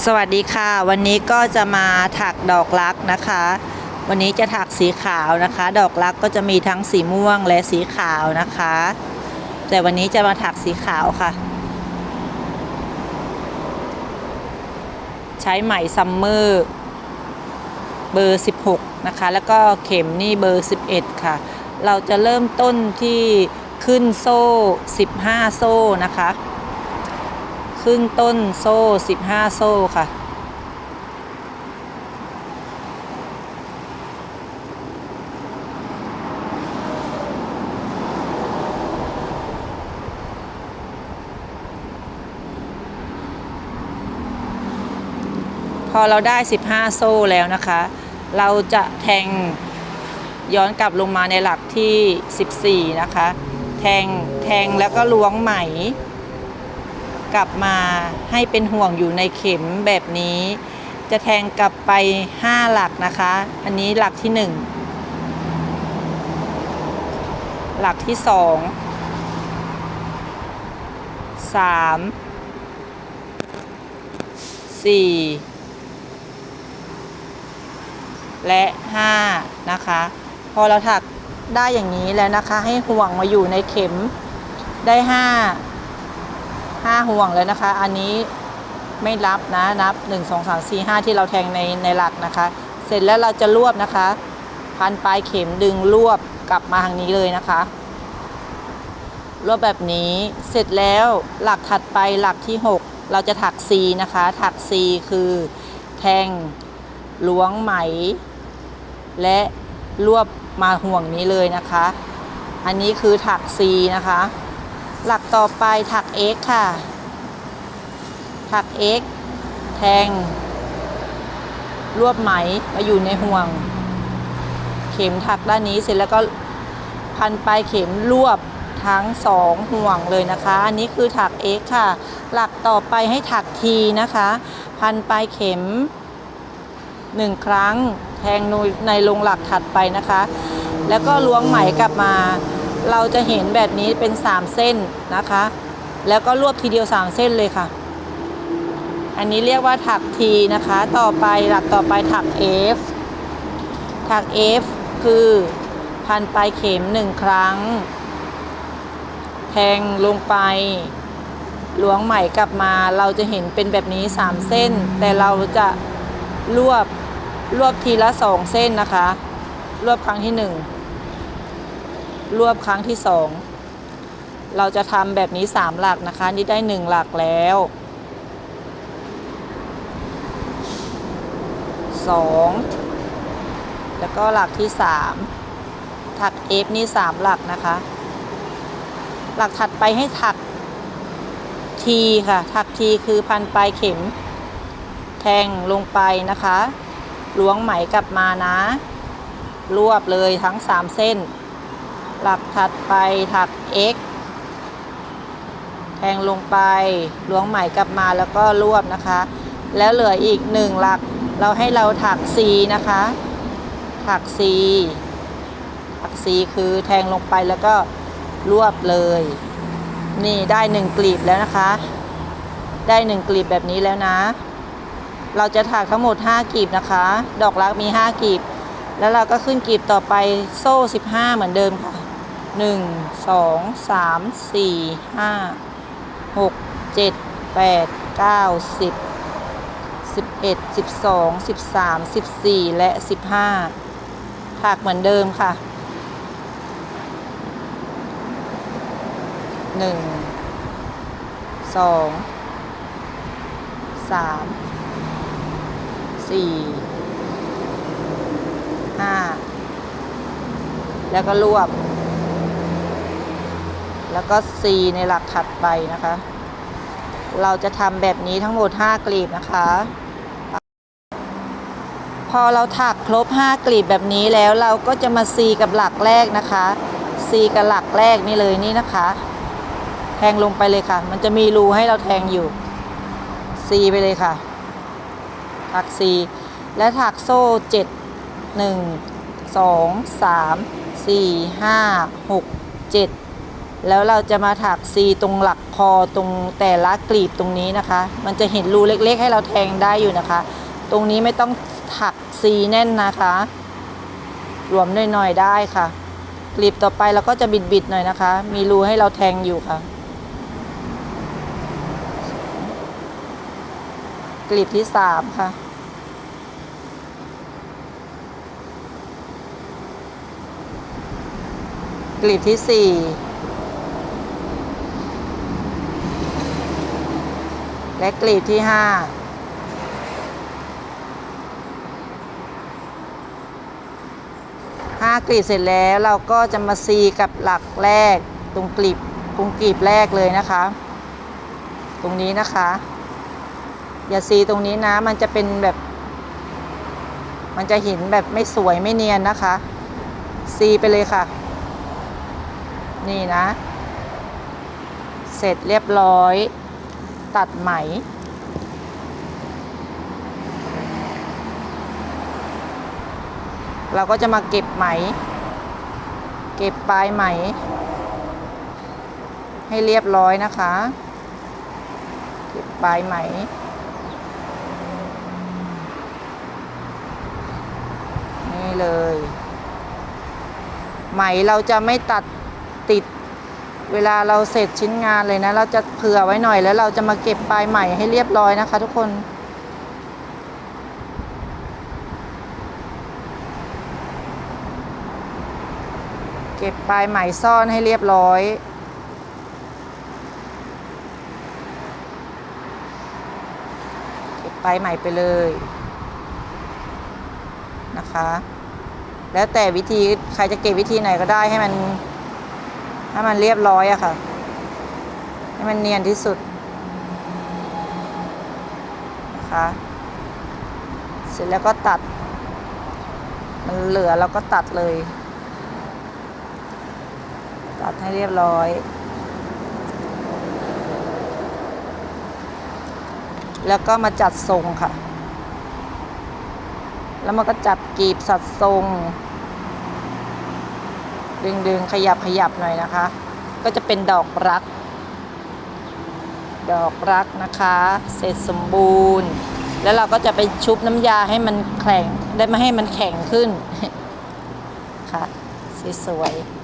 สวัสดีค่ะ วันนี้ก็จะมาถักดอกรักนะคะ วันนี้จะถักสีขาวนะคะ ดอกรักก็จะมีทั้งสีม่วงและสีขาวนะคะ แต่วันนี้จะมาถักสีขาวค่ะ ใช้ไหมซัมเมอร์เบอร์ 16 นะคะ แล้วก็เข็มนี่เบอร์ 11 ค่ะ เราจะเริ่มต้นที่ขึ้นโซ่ 15 โซ่นะคะ ครึ่งต้นโซ่ 15 โซ่ค่ะ พอเราได้ 15 โซ่แล้วนะคะ เราจะแทงย้อนกลับลงมาในหลักที่ 14 นะคะ แทง แทงแล้วก็ล้วงไหม กลับมาให้เป็นห่วงอยู่ในเข็มแบบนี้ จะแทงกลับไป 5 หลักนะคะ อันนี้หลักที่ 1 หลักที่ 2 3 4และ 5 นะคะ พอเราถักได้อย่างนี้แล้วนะคะ ให้ห่วงมาอยู่ในเข็มได้ 5 ห้าห่วงเลยนะคะ อันนี้ไม่รับนะนับ 1 2 3 4 5 ที่เราแทงในในหลักนะคะ เสร็จแล้วเราจะรวบนะคะ พันปลายเข็มดึงรวบกลับมาทางนี้เลยนะคะ รวบแบบนี้เสร็จแล้วหลักถัดไปหลักที่ 6 เราจะถัก C นะคะ ถัก C คือแทงล้วงไหม และรวบมาห่วงนี้เลยนะคะ อันนี้คือถัก C นะคะ หลักต่อไปถัก x ค่ะ ถัก x แทง รวบไหมมาอยู่ในห่วง เข็มถักด้านนี้เสร็จแล้วก็พันปลายเข็มรวบทั้งสองห่วงเลยนะคะ อันนี้คือถัก x ค่ะ หลักต่อไปให้ถัก t นะคะ พันปลายเข็มหนึ่งครั้ง แทงในลงหลักถัดไปนะคะ แล้วก็ล้วงไหมกลับมา เราจะเห็นแบบนี้เป็น 3 เส้นนะคะ แล้วก็รวบทีเดียว 3 เส้นเลยค่ะ อันนี้เรียกว่าถัก T นะคะ ต่อไปหลักต่อไปถัก F ถัก F คือพันปลายเข็ม 1 ครั้ง แทงลงไปหลวงไหมกลับมาเราจะเห็นเป็นแบบนี้ 3 เส้น แต่เราจะรวบรวบทีละ 2 เส้นนะคะ รวบครั้งที่ 1 รวบครั้งที่สองเราจะทำแบบนี้สามหลักนะคะ นี่ได้หนึ่งหลักแล้วสองแล้วก็หลักที่สามถักเอฟนี่สามหลักนะคะ หลักถัดไปให้ถักทีค่ะ ถักทีคือพันปลายเข็ม แทงลงไปนะคะล้วงไหมกลับมานะ รวบเลยทั้งสามเส้น หลักถัดไปถัก x แทงลงไปล้วงไหมกลับมาแล้วก็รวบนะคะ แล้วเหลืออีกหนึ่งหลักเราให้เราถัก c นะคะ ถัก c ถัก c คือแทงลงไปแล้วก็รวบเลย นี่ได้หนึ่งกลีบแล้วนะคะ ได้หนึ่งกลีบแบบนี้แล้วนะ เราจะถักทั้งหมด 5กลีบนะคะ ดอกรักมี 5กลีบแล้วเราก็ขึ้นกลีบต่อไปโซ่ 15 เหมือนเดิมค่ะ หนึ่งสองสามสี่ห้าหกเจ็ดแปดเก้าสิบสิบเอ็ดสิบสองสิบสามสิบสี่และสิบห้าถักเหมือนเดิมค่ะหนึ่งสองสามสี่ห้าแล้วก็รวบ แล้วก็ C ในหลักถัดไปนะคะ เราจะทำแบบนี้ทั้งหมด 5 กลีบนะคะ พอเราถักครบ 5 กลีบแบบนี้แล้วเราก็จะมา C กับหลักแรกนะคะ C กับหลักแรกนี่เลยนี่นะคะ แทงลงไปเลยค่ะ มันจะมีรูให้เราแทงอยู่ C ไปเลยค่ะ ถัก C และถักโซ่ 7 1 2 3 4 5 6 7 แล้วเราจะมาถักซีตรงหลักคอตรงแต่ละกลีบตรงนี้นะคะ มันจะเห็นรูเล็กๆ ให้เราแทงได้อยู่นะคะ ตรงนี้ไม่ต้องถักซีแน่นนะคะ รวมหน่อยๆได้ค่ะ กลีบต่อไปเราก็จะบิดๆหน่อยนะคะ มีรูให้เราแทงอยู่ค่ะ กลีบที่สามค่ะกลีบที่สี่ และกลีบที่ห้าห้ากลีบเสร็จแล้วเราก็จะมาซีกับหลักแรกตรงกลีบตรงกลีบแรกเลยนะคะ ตรงนี้นะคะ อย่าซีตรงนี้นะมันจะเป็นแบบ มันจะเห็นแบบไม่สวยไม่เนียนนะคะ ซีไปเลยค่ะ นี่นะ เสร็จเรียบร้อย ตัดไหม เราก็จะมาเก็บไหม เก็บปลายไหม ให้เรียบร้อยนะคะ เก็บปลายไหมนี่เลย ไหมเราจะไม่ตัดติด เวลาเราเสร็จชิ้นงานเลยนะ เราจะเผื่อไว้หน่อยแล้วเราจะมาเก็บปลายไหมให้เรียบร้อยนะคะ ทุกคนเก็บปลายไหมซ่อนให้เรียบร้อย เก็บปลายไหมไปเลยนะคะ แล้วแต่วิธีใครจะเก็บวิธีไหนก็ได้ให้มัน ให้มันเรียบร้อยอะค่ะ ให้มันเนียนที่สุดนะคะเสร็จแล้วก็ตัด มันเหลือเราก็ตัดเลย ตัดให้เรียบร้อย แล้วก็มาจัดทรงค่ะ แล้วมันก็จับกีบสัดทรง ดึงดึงขยับขยับหน่อยนะคะ ก็จะเป็นดอกรัก ดอกรักนะคะ เสร็จสมบูรณ์ แล้วเราก็จะไปชุบน้ำยาให้มันแข็งได้ไม่ให้มันแข็งขึ้นค่ะสวยๆ